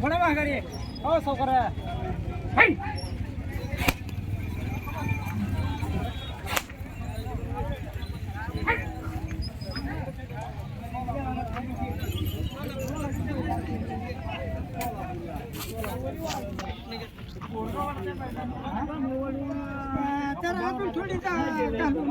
बडा माघारी हो सावकार तर आपण थोडी घालून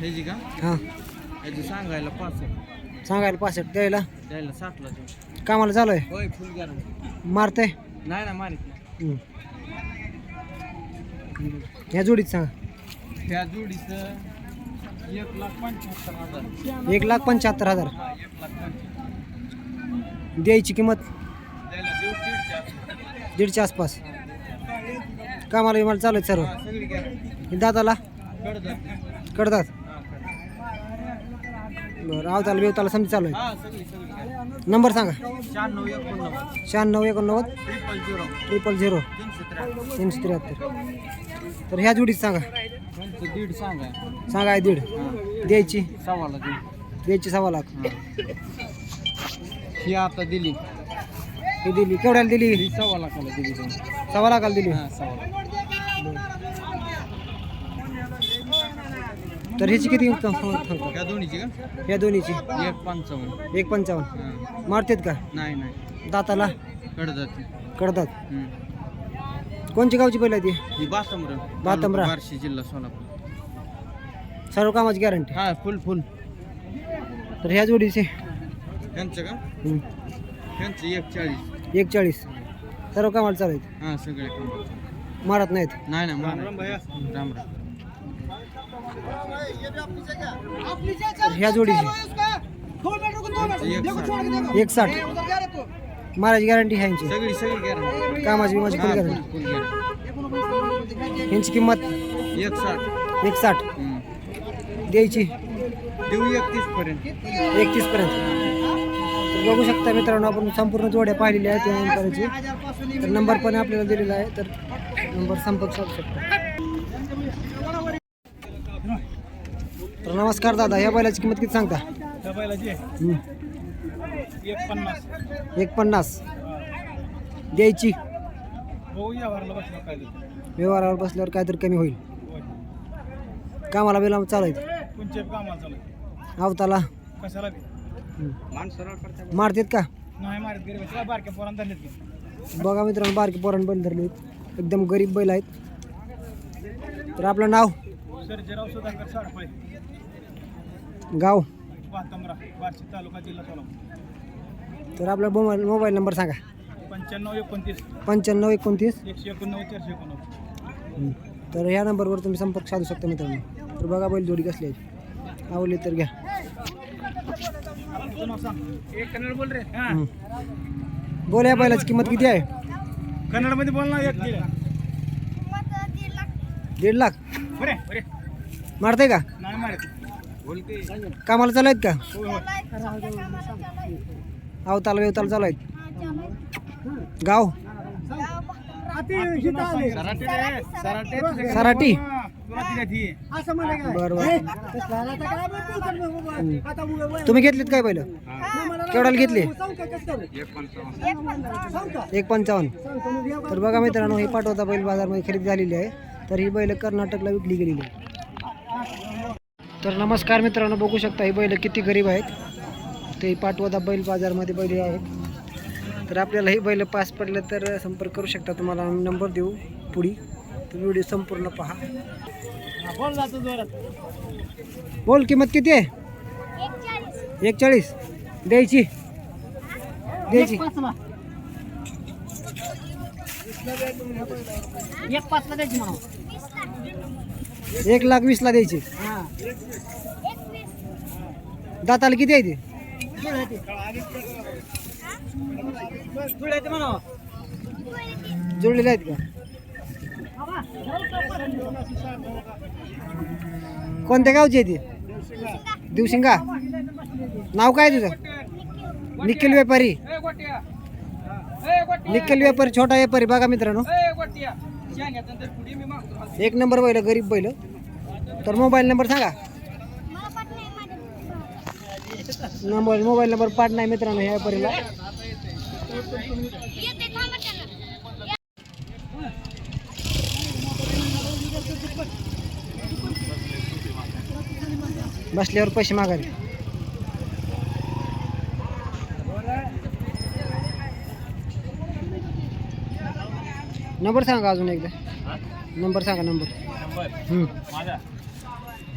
का? हां. सांगायला पाच सांगायला पासष्ट द्यायला. द्यायला साठला देऊ कामाला चालू आहे? होय फुल गॅरंटी मारते नाही ना मारित नाही. ह्या जोडीत सांगा. त्या जोडीचं एक लाख पंच्याहत्तर हजार. एक लाख पंच्याहत्तर हजार. हा एक लाख पंच्याहत्तर. द्यायची किंमत? द्यायला देऊ दीडच्या आसपास. दीडच्या आसपास. कामाला विमाला चालू आहे सर्व. हा, सगळी गॅरंटी दादाला कडतात हा कडदार बरं आवताला बिवताला समजा चालू आहे. हा नंबर सांगा. शहाण्णव एकोणनव्वद शहाण्णव एकोणनव्वद ट्रिपल झिरो ट्रिपल झिरो तीनशे त्र्याहत्तर. तीनशे त्र्याहत्तर तर ह्या जोडीत सांगा. त्यांचं दीड सांगा सांगा दीड. द्यायची. सव्वाला दीड द्यायची सव्वा लाख. ही आता दिली. ही दिली. केवढ्याला दिली? सव्वा लाखाला दिली. त्यांनी सव्वा लाखाला दिली. हा सव्वा लाख. तर ह्याची किती सांगता या दोन्हीची का? या दोन्हीची. एक पंचावन्न. एक पंचावन्न. हा. मारतात का? नाही नाही. दाताला? कडदाती. कडतात हम्म. कोणची गावची पहिला ती? ही बासमर. बातमरा. बार्शी जिल्हा सोलापूर. सर्व कामाची गॅरंटी हा फुल फुल तर ह्या जोडीचे? त्यांचं का? त्यांचं एक चाळीस एक चाळीस सर्व कामाला चालू आहेत? हा सगळे. मारत नाहीत? नाही ना मारा. राम राम ह्या जोडीची एक साठ. मारायची गॅरंटी आहे यांची. सगळी सगळी गॅरंटी कामाची विमाची फुल गॅरंटी फुल गॅरंटी यांची किंमत? एक साठ एक साठ. द्यायची. देऊ एकतीस पर्यंत. एकतीस पर्यंत. बघू शकता मित्रांनो आपण संपूर्ण जोड्या पाहिलेल्या आहेत त्या नंबरची तर नंबर पण आपल्याला दिलेला आहे तर नंबर संपर्क साधू शकता. तर नमस्कार दादा या बैलाची किंमत किती सांगता. एक पन्नास एक पन्नास द्यायची. बघू या भरला बसला काय व्यवहारावर बसल्यावर काहीतरी कमी होईल. कामाला बिला चालू आहेत. कोणचे कामाला चालू आवताला. कशाला हम्म. मान सरळ करता मारतात का? नाही मारत गरीब तुला बारक्या पोरांना धरलेत की. बघा मित्रांनो बारकी पोरण बैल धरले आहेत. एकदम गरीब बैल आहेत. तर आपलं नाव? सर्जेराव सुधाकर साडपळे. गाव? वातमरा बार्शी तालुका जिल्हा सोलापूर तर आपला मोबाईल मोबाईल नंबर सांगा. पंच्याण्णव एकोणतीस. पंच्याण्णव एकोणतीस. एकशे एकोणनव्वद चारशे एकोणनव्वद. तर ह्या नंबरवर तुम्ही संपर्क साधू शकता मित्रांनो. तर बघा बैल जोडी कसली आहे. आवडली तर घ्या. तुझं नाव सांग. एक कन्नड बोल रे. हा. हम्म. बोल या बैलाची किंमत किती आहे? कन्नडमध्ये बोल ना एक दीड. दीड लाख. बरे बरे. मारते का? नाही मारत. कामाला चालू आहेत का? होय वेवताल चालू आहेत. गाव? सराटी बरोबर बरं बरं. तुम्ही घेतलीत काय पहिलं? केवढ्याला घेतली? एक पंचावन्न. तर बघा मित्रांनो हे पाठवता बैल बाजारमध्ये खरेदी झालेली आहे. तर ही बैल कर्नाटकला विकली गेलेली आहे. तर नमस्कार मित्रांनो बघू शकता ही बैल किती गरीब आहेत. ते पाठवता बैल बाजारमध्ये बैल आहेत. तर आपल्याला ही बैल पास पडलं तर संपर्क करू शकता तुम्हाला. आम्ही नंबर देऊ पुढी. तर व्हिडिओ संपूर्ण पहा. बोल जातो जोरात. बोल किंमत किती आहे? एक चाळीस द्यायची. द्यायची. एक पाचला. द्यायची म्हणा एक लाख वीसला द्यायची. दाताला किती आहे ते? जुळलेले आहेत का? कोणत्या गावची आहे ती? दिवशिंगा. नाव काय तुझं? निखिल व्यापारी. निखिल व्यापारी छोटा व्यापारी बघा मित्रांनो. एक नंबर बैल गरीब बैल. तर मोबाईल नंबर सांगा. नंबर मोबाईल नंबर पाठ नाही मित्रांनो ह्या व्यापारीला बसल्यावर पैसे मागायचे नंबर सांगा अजून एकदा. नंबर सांगा नंबर. नंबर. हम्म. माझा.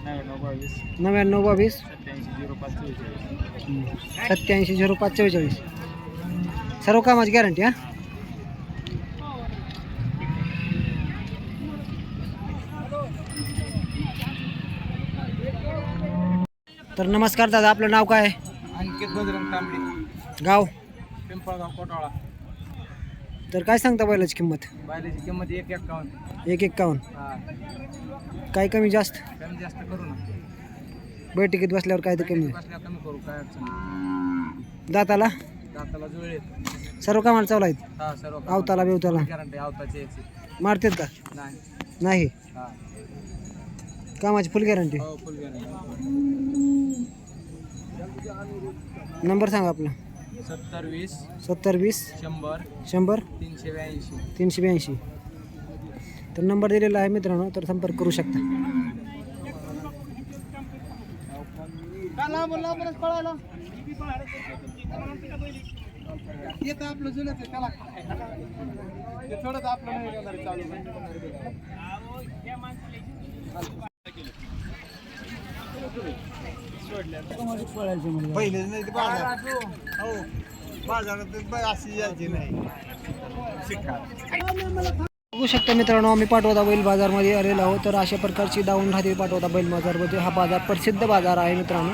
नव्याण्णव बावीस. सत्याऐंशी झिरो पाच चव्वेचाळीस सत्याऐंशी झिरो पाच चव्वेचाळीस. सर्व कामाची गॅरंटी हा? तर नमस्कार दादा आपलं नाव काय? आहे? अंकित बजरंग तांबडे गाव? पिंपळगाव कोटाळा. तर काय सांगता बैलाची किंमत? बायलेची किंमत एक एक्कावन्न एक एक्कावन्न हा. काय कमी जास्त? कमी जास्त करू ना. बैठकीत बसल्यावर काय तर कमी. बसल्या कमी करू काय अडचण नाही. दाताला? दाताला जुळे सर्व कामाला चालू आहेत? हा सर्व आवताला बिवताला? गॅरंटी आवताची याची मारतात का? नाही. नाही? हा. कामाची फुल गॅरंटी हो फुल गॅरंटी नंबर सांगा आपला. सत्तर वीस सत्तर वीस शंभर शंभर तीनशे ब्याऐंशी. तीनशे ब्याऐंशी. तर नंबर दिलेला आहे मित्रांनो तर संपर्क करू शकता. येतं आपलं जुनच आहे त्याला ते थोडंच आपलं नाही येणार चालू. पहिले नाही ते बाजार. हो. बाजारात अशी यायची नाही. शिक्का बघू शकता मित्रांनो आम्ही पाठवता बैल बाजारमध्ये आलेलो आहोत. तर अशा प्रकारची दावून राहते पाठवता बैल बाजारमध्ये. हा बाजार प्रसिद्ध बाजार आहे मित्रांनो.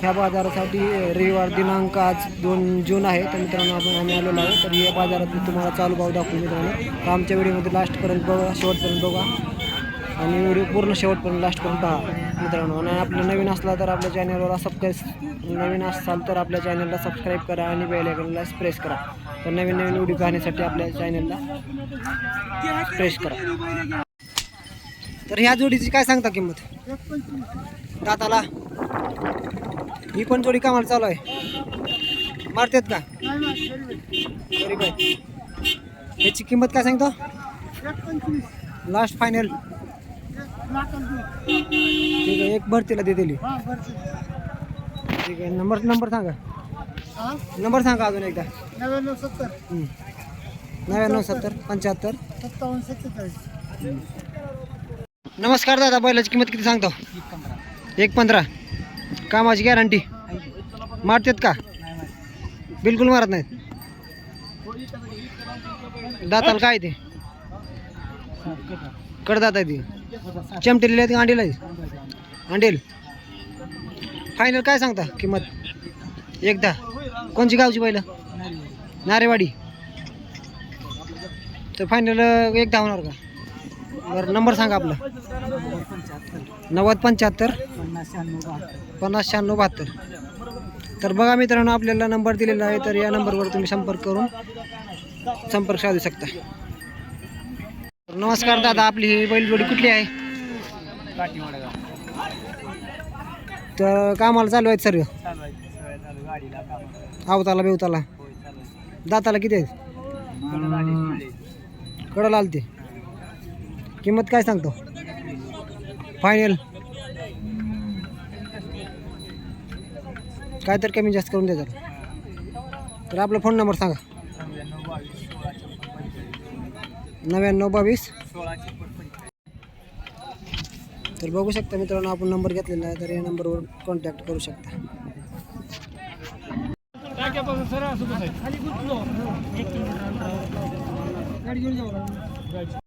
ह्या बाजारासाठी रविवार दिनांक आज दोन जून आहे. तर मित्रांनो आपण आम्ही आलेलो आहोत. तर या बाजारात मी तुम्हाला चालू भाव दाखवू मित्रांनो. तर आमच्या व्हिडिओमध्ये लास्टपर्यंत बघा शेवटपर्यंत बघा. आणि व्हिडिओ पूर्ण शेवटपर्यंत लास्टपर्यंत पहा मित्रांनो. आणि आपलं नवीन असला तर आपल्या चॅनलवर सबस्क्राईब नवीन असाल तर आपल्या चॅनलला सबस्क्राईब करा आणि बेल आयकॉनला प्रेस करा. तर नवीन नवीन व्हिडिओ पाहण्यासाठी आपल्या चॅनलला प्रेस करा. तर ह्या जोडीची काय सांगता किंमत? दाताला? ही पण जोडी कामाला चालू आहे. मारतात का? ह्याची किंमत काय सांगतो? लास्ट फायनल ठीक आहे एक भरतीला दे दिली. ठीक आहे नंबर नंबर सांगा. नंबर सांगा अजून एकदा. नव्याण्णव सत्तर. नव्याण्णव सत्तर पंच्याहत्तर. सत्तावन्न सत्तेचाळीस नमस्कार दादा बैलाची किंमत किती सांगतो? एक पंधरा. कामाची गॅरंटी मारतात का? बिलकुल मारत नाहीत. दाताला काय ते? कडदात आहे ती. चमटेलेली आहेत अंडेल आहे अंडेल फायनल काय सांगता किंमत? एकदा. कोणची गावची बैल? नारेवाडी. तर फायनल एकदा होणार का? बरं नंबर सांगा आपला. नव्वद पंच्याहत्तर. पन्नास शहाण्णव बहात्तर. तर बघा मित्रांनो आपल्याला नंबर दिलेला आहे तर या नंबरवर तुम्ही संपर्क करून संपर्क साधू शकता. नमस्कार दादा आपली ही बैलजोडी कुठली आहे? तर कामाला चालू आहेत सर्व? आवताला बेवताला? दाताला किती आहेत? कडं लाल ते किंमत काय सांगतो? फायनल काय तर कमी जास्त करून देतात तर आपला फोन नंबर सांगा नव्याण्णव बावीस सोळा छप्पन पंचेचाळीस नव्याण्णव बावीस. तर बघू शकता मित्रांनो आपण नंबर घेतलेला आहे तर या नंबरवर कॉन्टॅक्ट करू शकता.